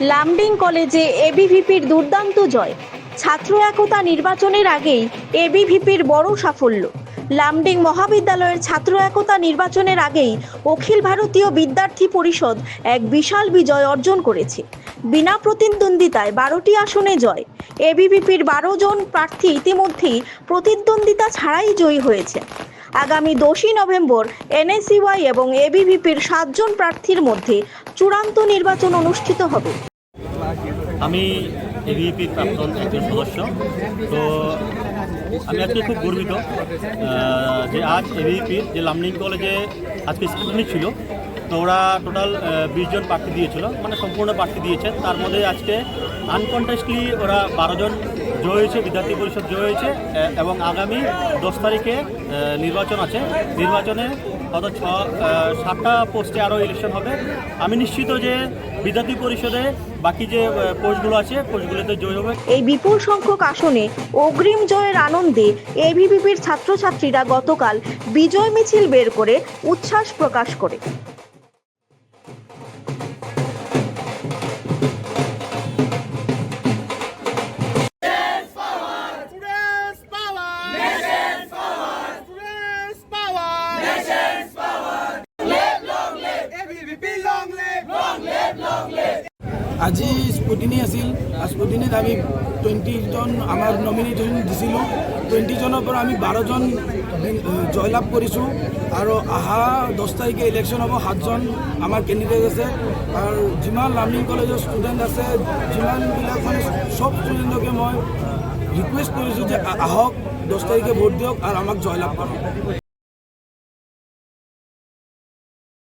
লামডিং কলেজে এবিভিপির দুর্দান্ত জয়। ছাত্র একতা নির্বাচনের আগেই এবিভিপির বড় সাফল্য। লামডিং মহাবিদ্যালয়ের ছাত্র একতা নির্বাচনের আগেই অখিল ভারতীয় বিদ্যার্থী পরিষদ এক বিশাল বিজয় অর্জন করেছে। বিনা প্রতিদ্বন্দ্বিতায় বারোটি আসনে জয়। এবিভিপির বারো জন প্রার্থী ইতিমধ্যেই প্রতিদ্বন্দ্বিতা ছাড়াই জয়ী হয়েছে। আগামী দোষই নভেম্বর এনএসইউআই এবং এবিভিপির সাতজন প্রার্থীর মধ্যে চূড়ান্ত নির্বাচন অনুষ্ঠিত হবে। আমি এবিপির প্রাক্তন একজন সদস্য। তো আমি আজকে খুব গর্বিত যে আজ এবিপির যে লামনিং কলেজে আজকে স্কুটনি ছিল, তো ওরা টোটাল বিশ জন প্রার্থী দিয়েছিল মানে সম্পূর্ণ প্রার্থী দিয়েছে। তার মধ্যে আজকে আনকন্টেস্টলি ওরা বারো জন জয় হয়েছে, বিদ্যার্থী পরিষদ জয় হয়েছে এবং আগামী দশ তারিখে নির্বাচন আছে। নির্বাচনে গত ছ সাতটা পোস্টে আরও ইলেকশন হবে। আমি নিশ্চিত যে বিদ্যার্থী পরিষদে বাকি যে পোস্টগুলো আছে পোস্টগুলোতে জয় হবে। এই বিপুল সংখ্যক আসনে অগ্রিম জয়ের আনন্দে এবিভিপির ছাত্রছাত্রীরা গতকাল বিজয় মিছিল বের করে উচ্ছ্বাস প্রকাশ করে। আজি স্পুটিনি আছিল। স্পুটিনিত আমি টুৱেণ্টিজন আমাৰ নমিনেশ্যন দিছিলোঁ। টুৱেণ্টিজনৰ পৰা আমি বাৰজন জয়লাভ কৰিছোঁ। আৰু অহা দহ তাৰিখে ইলেকশ্যন হ'ব সাতজন আমাৰ কেণ্ডিডেট আছে। আৰু যিমান লাৰ্ণিং কলেজৰ ষ্টুডেণ্ট আছে, যিমানবিলাক মানে চব ষ্টুডেণ্টকে মই ৰিকুৱেষ্ট কৰিছোঁ যে আহক, দহ তাৰিখে ভোট দিয়ক আৰু আমাক জয়লাভ কৰক।